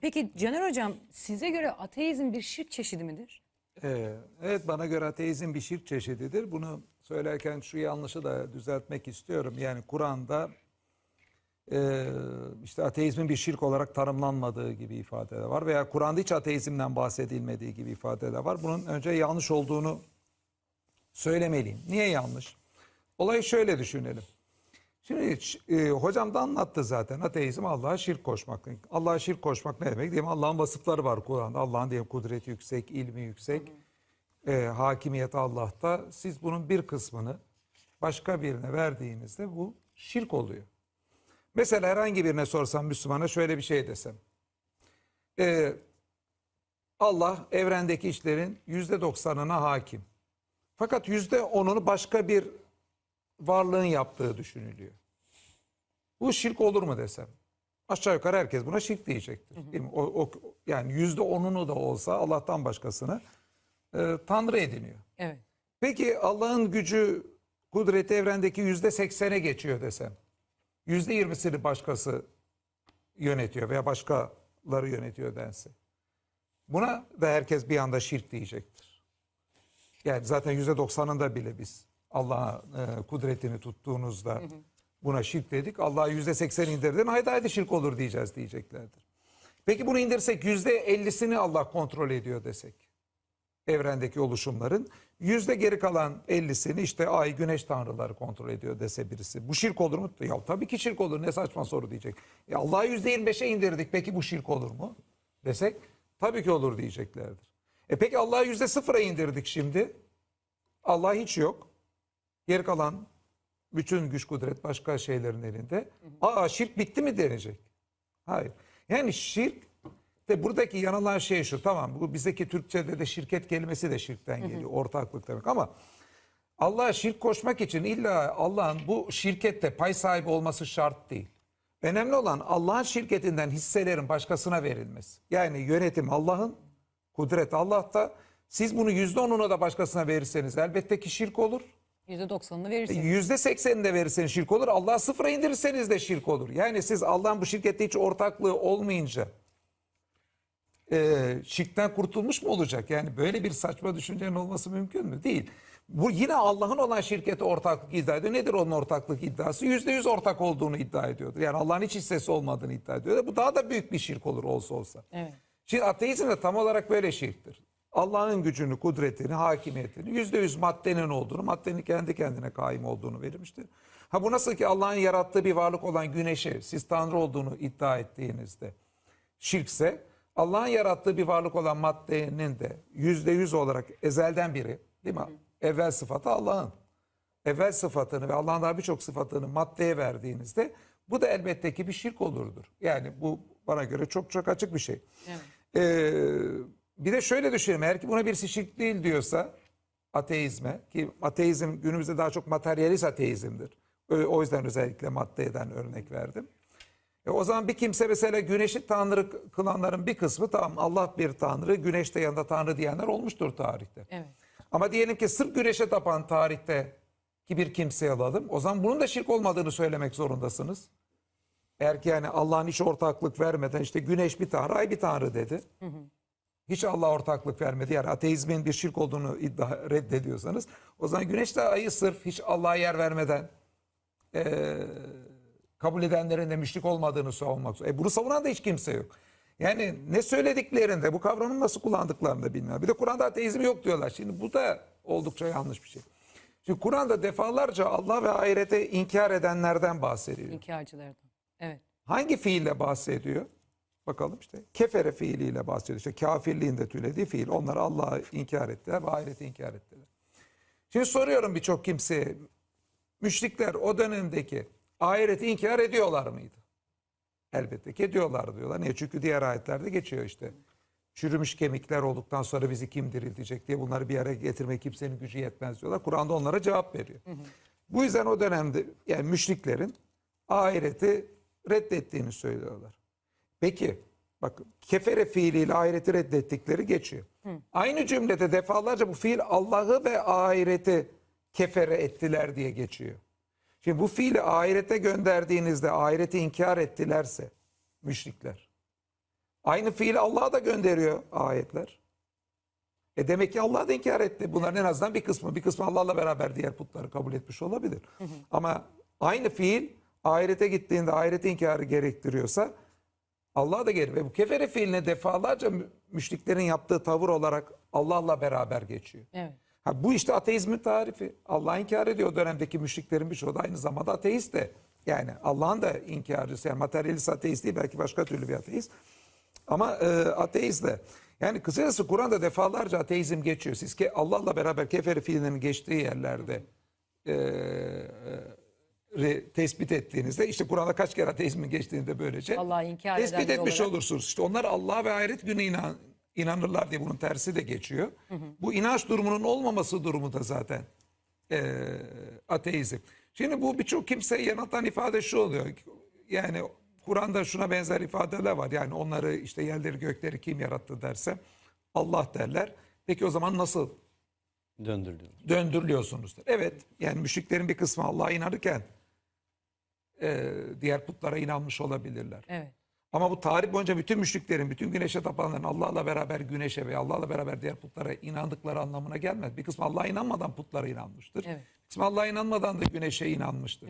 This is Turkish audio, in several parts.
Peki Caner Hocam size göre ateizm bir şirk çeşidi midir? Ee, evet bana göre ateizm bir şirk çeşididir. Bunu söylerken şu yanlışı da düzeltmek istiyorum. Yani Kur'an'da e, işte ateizmin bir şirk olarak tanımlanmadığı gibi ifadeler var. Veya Kur'an'da hiç ateizmden bahsedilmediği gibi ifadeler var. Bunun önce yanlış olduğunu söylemeliyim. Niye yanlış? Olayı şöyle düşünelim. Şimdi e, hocam da anlattı zaten ateizm Allah'a şirk koşmak. Allah'a şirk koşmak ne demek? Diyelim Allah'ın vasıfları var Kur'an'da. Allah'ın diyelim kudreti yüksek, ilmi yüksek, e, hakimiyeti Allah'ta. Siz bunun bir kısmını başka birine verdiğinizde bu şirk oluyor. Mesela herhangi birine sorsam Müslümana şöyle bir şey desem. E, Allah evrendeki işlerin yüzde doksanına hakim. Fakat yüzde onunu başka bir varlığın yaptığı düşünülüyor. Bu şirk olur mu desem? Aşağı yukarı herkes buna şirk diyecektir. Değil mi? O, o- yani yüzde onunu da olsa Allah'tan başkasını e, Tanrı ediniyor. Evet. Peki Allah'ın gücü, kudreti evrendeki yüzde seksene geçiyor desem. Yüzde yirmisini başkası yönetiyor veya başkaları yönetiyor dense. Buna da herkes bir anda şirk diyecektir. Yani zaten yüzde doksanında bile biz Allah'a e, kudretini tuttuğunuzda buna şirk dedik. Allah yüzde seksen indirdin haydi haydi şirk olur diyeceğiz diyeceklerdir. Peki bunu indirsek yüzde ellisini Allah kontrol ediyor desek evrendeki oluşumların yüzde geri kalan 50'sini işte ay güneş tanrıları kontrol ediyor dese birisi. Bu şirk olur mu? Ya tabii ki şirk olur ne saçma soru diyecek. E Allah'ı yüzde 25'e indirdik peki bu şirk olur mu? Desek tabii ki olur diyeceklerdir. E peki Allah'ı yüzde sıfıra indirdik şimdi. Allah hiç yok. Geri kalan bütün güç kudret başka şeylerin elinde. Aa şirk bitti mi denecek? Hayır. Yani şirk de buradaki yanılan şey şu tamam bu bizdeki Türkçe'de de şirket kelimesi de şirkten geliyor ortaklık demek ama Allah'a şirk koşmak için illa Allah'ın bu şirkette pay sahibi olması şart değil. Önemli olan Allah'ın şirketinden hisselerin başkasına verilmesi. Yani yönetim Allah'ın, kudret Allah'ta. Siz bunu yüzde onunu da başkasına verirseniz elbette ki şirk olur. %90'ını verirsiniz. Yüzde seksenini de verirseniz şirk olur. Allah'a sıfıra indirirseniz de şirk olur. Yani siz Allah'ın bu şirkette hiç ortaklığı olmayınca e, şirkten kurtulmuş mu olacak? Yani böyle bir saçma düşüncenin olması mümkün mü? Değil. Bu yine Allah'ın olan şirkete ortaklık iddia ediyor. Nedir onun ortaklık iddiası? Yüzde yüz ortak olduğunu iddia ediyordur. Yani Allah'ın hiç hissesi olmadığını iddia ediyor. Bu daha da büyük bir şirk olur olsa olsa. Evet. Şimdi ateizm de tam olarak böyle şirktir. Allah'ın gücünü, kudretini, hakimiyetini, yüzde yüz maddenin olduğunu, maddenin kendi kendine kaim olduğunu vermiştir. Ha bu nasıl ki Allah'ın yarattığı bir varlık olan güneşi siz Tanrı olduğunu iddia ettiğinizde şirkse, Allah'ın yarattığı bir varlık olan maddenin de yüzde yüz olarak ezelden biri, değil mi? Evvel sıfatı Allah'ın. Evvel sıfatını ve Allah'ın daha birçok sıfatını maddeye verdiğinizde bu da elbette ki bir şirk olurdur. Yani bu bana göre çok çok açık bir şey. Evet. Ee, bir de şöyle düşünelim. Eğer ki buna birisi şirk değil diyorsa ateizme ki ateizm günümüzde daha çok materyalist ateizmdir. O yüzden özellikle maddeden örnek verdim. E o zaman bir kimse mesela güneşi tanrı kılanların bir kısmı tamam Allah bir tanrı, güneş de yanında tanrı diyenler olmuştur tarihte. Evet. Ama diyelim ki sırf güneşe tapan tarihte ki bir kimseyi alalım. O zaman bunun da şirk olmadığını söylemek zorundasınız. Eğer ki yani Allah'ın hiç ortaklık vermeden işte güneş bir tanrı, ay bir tanrı dedi. Hiç Allah ortaklık vermedi. Yani ateizmin bir şirk olduğunu iddia reddediyorsanız o zaman güneş de ayı sırf hiç Allah'a yer vermeden eee, kabul edenlerin de müşrik olmadığını savunmak. E bunu savunan da hiç kimse yok. Yani ne söylediklerinde bu kavramı nasıl kullandıklarını da bilmiyorum. Bir de Kur'an'da ateizm yok diyorlar. Şimdi bu da oldukça yanlış bir şey. Şimdi Kur'an'da defalarca Allah ve ahirete inkar edenlerden bahsediyor. İnkarcılardan. Evet. Hangi fiille bahsediyor? Bakalım işte kefere fiiliyle bahsediyor. İşte kafirliğin de türediği fiil. Onlar Allah'ı inkar ettiler ve ahireti inkar ettiler. Şimdi soruyorum birçok kimseye. Müşrikler o dönemdeki ahireti inkar ediyorlar mıydı? Elbette ki ediyorlar diyorlar. Niye? Çünkü diğer ayetlerde geçiyor işte. Çürümüş kemikler olduktan sonra bizi kim diriltecek diye bunları bir araya getirmek kimsenin gücü yetmez diyorlar. Kur'an'da onlara cevap veriyor. Bu yüzden o dönemde yani müşriklerin ahireti reddettiğini söylüyorlar. Peki bakın kefere fiiliyle ahireti reddettikleri geçiyor. Aynı cümlede defalarca bu fiil Allah'ı ve ahireti kefere ettiler diye geçiyor. Şimdi bu fiili ahirete gönderdiğinizde ahireti inkar ettilerse müşrikler. Aynı fiili Allah'a da gönderiyor ayetler. E demek ki Allah da inkar etti. Bunların en azından bir kısmı. Bir kısmı Allah'la beraber diğer putları kabul etmiş olabilir. Ama aynı fiil ahirete gittiğinde ahiret inkarı gerektiriyorsa Allah da gelir. Ve bu kefere fiiline defalarca mü- müşriklerin yaptığı tavır olarak Allah'la beraber geçiyor. Evet. Ha, bu işte ateizmin tarifi. Allah inkar ediyor o dönemdeki müşriklerin birçoğu da aynı zamanda ateist de. Yani Allah'ın da inkarcısı. Yani materyalist ateist değil belki başka türlü bir ateist. Ama e, ateist de. Yani kısacası Kur'an'da defalarca ateizm geçiyor. Siz ki Allah'la beraber keferi fiilinin geçtiği yerlerde e, tespit ettiğinizde işte Kur'an'da kaç kere ateizmin geçtiğini de böylece inkar tespit etmiş olarak. olursunuz. İşte onlar Allah ve ahiret günü inan, inanırlar diye bunun tersi de geçiyor. Bu inanç durumunun olmaması durumu da zaten e, ateizm. Şimdi bu birçok kimseyi yanıltan ifade şu oluyor. Yani Kur'an'da şuna benzer ifadeler var. Yani onları işte yerleri gökleri kim yarattı derse Allah derler. Peki o zaman nasıl Döndürülüyor. döndürülüyorsunuzdur. Evet yani müşriklerin bir kısmı Allah'a inanırken e, diğer putlara inanmış olabilirler. Evet. Ama bu tarih boyunca bütün müşriklerin, bütün güneşe tapanların Allah'la beraber güneşe ve Allah'la beraber diğer putlara inandıkları anlamına gelmez. Bir kısmı Allah'a inanmadan putlara inanmıştır. Evet. Bir kısmı Allah'a inanmadan da güneşe inanmıştır.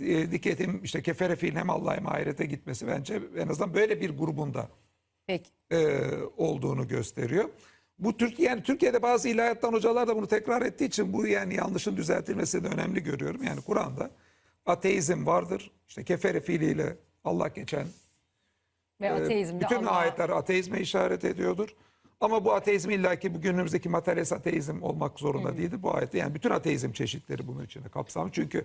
E, Diketim işte kefere fiilin hem Allah'a hem ahirete gitmesi bence en azından böyle bir grubunda Peki. e, olduğunu gösteriyor. Bu Türkiye yani Türkiye'de bazı ilahiyattan hocalar da bunu tekrar ettiği için bu yani yanlışın düzeltilmesi de önemli görüyorum. Yani Kur'an'da ateizm vardır. İşte kefere fiiliyle Allah geçen Ve ateizmde bütün Allah'a- ayetler ateizme işaret ediyordur. Ama bu ateizm illaki bu günümüzdeki materyalist ateizm olmak zorunda değildir. Bu ayette yani bütün ateizm çeşitleri bunun içinde kapsamlı. Çünkü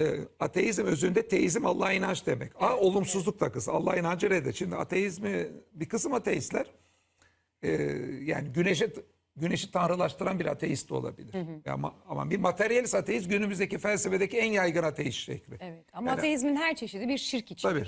e, ateizm özünde teizm Allah'a inanç demek. A, olumsuzluk da kısmı. Allah inancı reddet. Şimdi ateizmi bir kısım ateistler e, yani güneşe güneşi tanrılaştıran bir ateist de olabilir. Ama, ama bir materyalist ateist günümüzdeki felsefedeki en yaygın ateist şekli. Evet. Ama Yani- ateizmin her çeşidi bir şirk için. Tabii.